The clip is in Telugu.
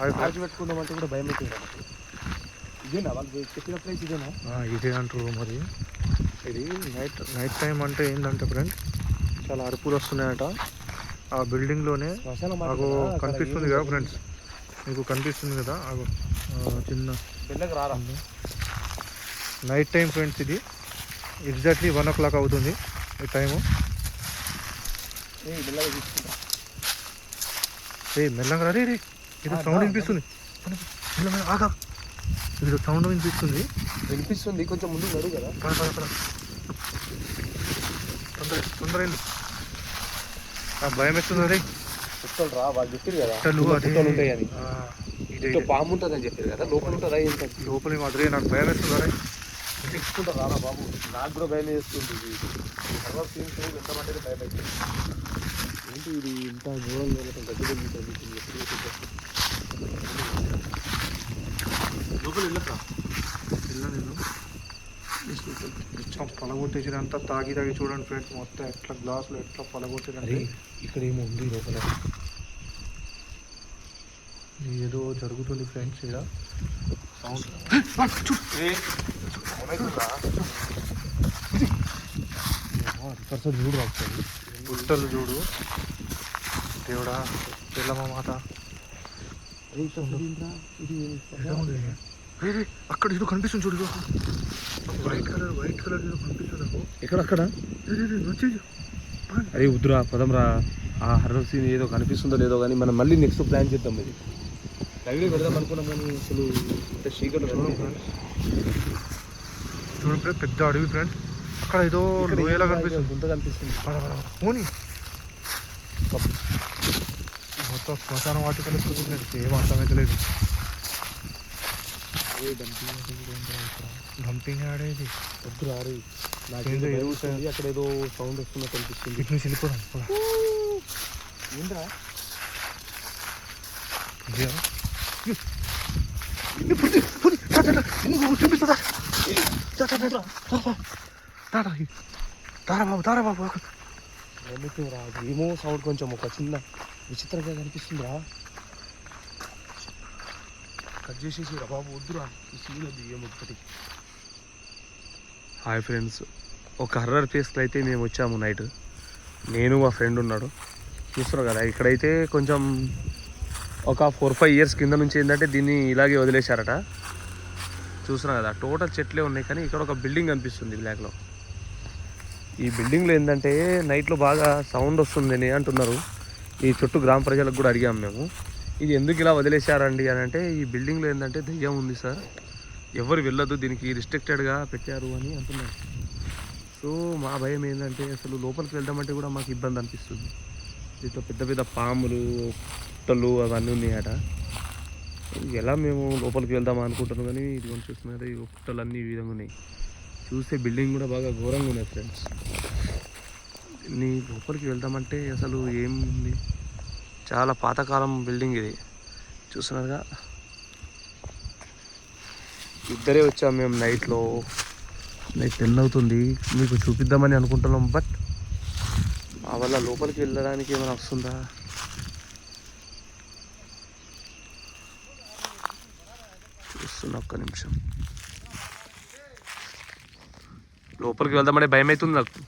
పెట్టుకుందామంటే కూడా భయం నాకు ఇదేనా? వాళ్ళు చెప్పిన ప్లేస్ ఇదేనా? ఇదే అంటారు మరి. ఇది నైట్ నైట్ టైం అంటే ఏంటంటే ఫ్రెండ్స్ చాలా అరుపులు వస్తున్నాయట. ఆ బిల్డింగ్లోనే నాకు కనిపిస్తుంది కదా ఫ్రెండ్స్ మీకు కనిపిస్తుంది కదా. ఆ, చిన్న నైట్ టైం ఫ్రెండ్స్ ఇది. ఎగ్జాక్ట్లీ వన్ ఓ క్లాక్ అవుతుంది ఈ టైము ఏ మెల్లంగా రా రే. ఆ, సౌండ్ వినిపిస్తుంది. ఆగా. ఇది సౌండ్ వినిపిస్తుంది. వినిపిస్తుంది కొంచెం ముందు నడు కదా. పద పద పద. తొందర తొందర భయం వేస్తుంది కుక్కలు రా వాళ్ళు చెప్పారు కదా. అదే. ఆ, ఇదే ఇట్లా ఇదే. పాము ఉంటుంది అని చెప్పారు కదా లోపల ఉంటుందా ఏంటి లోపలి మాదిరి నాకు భయం వేస్తుంది రే? తీసుకుంటా రారా బాబు. నాకు కూడా భయం వేస్తుంది సీన్స్ ఎంతమంటే భయం అవుతుంది ఏంటి ఇది ఇంత దూరం లోపల దగ్గర లోపల వెళ్ళక పిల్ల నేను? మొత్తం పలగొట్టేసి అంతా తాగి తాగి చూడండి ఫ్రెండ్స్ మొత్తం ఎట్లా గ్లాసులు ఎట్లా అరే పలగొట్టేదంటే ఇక్కడ ఏమో ఉంది లోపల. ఏదో జరుగుతుంది ఫ్రెండ్స్ ఇక్కడ. సౌండ్ చూడు రాస్తుంది గుట్టలు చూడు. దేవుడా తెల్లమ్మ మాత. ఇది అక్కడ ఏదో కనిపిస్తుంది చూడు. వైట్ కలర్ వైట్ కలర్ ఏదో కనిపిస్తుంది నాకు. ఎక్కడ అక్కడ? వచ్చేయ్. అరే వద్దురా పదం రా. ఆ హర్రర్ సీన్ ఏదో కనిపిస్తుందో లేదో కానీ మనం మళ్ళీ నెక్స్ట్ ప్లాన్ చేద్దాం ఇది. లైవ్లో పెడదాం అనుకున్నాం కానీ అసలు ఇంత చీకట్లో చూడండి ఫ్రెండ్స్ చూడండి ఫ్రెండ్స్ పెద్ద అడవి ఫ్రెండ్స్ అక్కడ ఏదో లోయలా కనిపిస్తుంది గుంత కనిపిస్తుంది. పోనీ. మొత్తం శ్మశాన వాటికలు ఫ్రెండ్స్ ఏం అర్థమైతే లేదు. డంపింగ్ ఆడేది. వద్దురా అరే. నాకు. వేస్తుంది. అక్కడ ఏదో సౌండ్ వస్తున్నట్టు అనిపిస్తుంది. ఇటు నుంచి వెళ్ళిపోదాం పద. ఏంద్రా చూపిస్తుందా? దా, దారా బాబు దారా బాబు ఏమో సౌండ్ కొంచెం ఒక చిన్న విచిత్రంగా కనిపిస్తుందిరా. కట్ చేసేసి రా బాబు వద్దురా. ఈ సీన్ అది ఏమొక్కటి హాయ్ ఫ్రెండ్స్ ఒక హర్రర్ ప్లేస్కి అయితే మేము వచ్చాము నైట్ నేను మా ఫ్రెండ్ ఉన్నాడు. చూస్తున్నారు కదా ఇక్కడైతే కొంచెం ఒక ఫోర్ ఫైవ్ ఇయర్స్ కింద నుంచి ఏంటంటే దీన్ని ఇలాగే వదిలేశారట. చూస్తున్నారు కదా టోటల్ చెట్లే ఉన్నాయి కానీ ఇక్కడ ఒక బిల్డింగ్ కనిపిస్తుంది బ్లాక్లో ఈ బిల్డింగ్లో ఏంటంటే నైట్లో బాగా సౌండ్ వస్తుందని అంటున్నారు. ఈ చుట్టూ గ్రామ ప్రజలకు కూడా అడిగాం మేము. ఇది ఎందుకు ఇలా వదిలేశారండి అని అంటే ఈ బిల్డింగ్లో ఏంటంటే దయ్యం ఉంది సార్. ఎవరు వెళ్ళదు దీనికి రిస్ట్రిక్టెడ్గా పెట్టారు అని అంటున్నారు. సో మా భయం ఏంటంటే అసలు లోపలికి వెళ్దామంటే కూడా మాకు ఇబ్బంది అనిపిస్తుంది. దీంట్లో పెద్ద పెద్ద పాములు పుట్టలు అవన్నీ ఉన్నాయట. ఎలా మేము లోపలికి వెళ్దాం అనుకుంటున్నాం కానీ ఇది కొంచెం చూస్తున్నారు ఈ పుట్టలు అన్నీ ఈ విధంగా ఉన్నాయి. చూస్తే బిల్డింగ్ కూడా బాగా ఘోరంగా ఉన్నాయి ఫ్రెండ్స్. నీ లోపలికి వెళ్దామంటే అసలు ఏముంది? చాలా పాతకాలం బిల్డింగ్ ఇది. చూస్తున్నారుగా? ఇద్దరే వచ్చాం మేము నైట్లో. నైట్ టెన్ అవుతుంది. మీకు చూపిద్దామని అనుకుంటున్నాం బట్ మా వల్ల లోపలికి వెళ్ళడానికి ఏమైనా వస్తుందా? చూస్తున్నా ఒక్క నిమిషం. లోపలికి వెళ్దామంటే భయం అవుతుంది నాకు.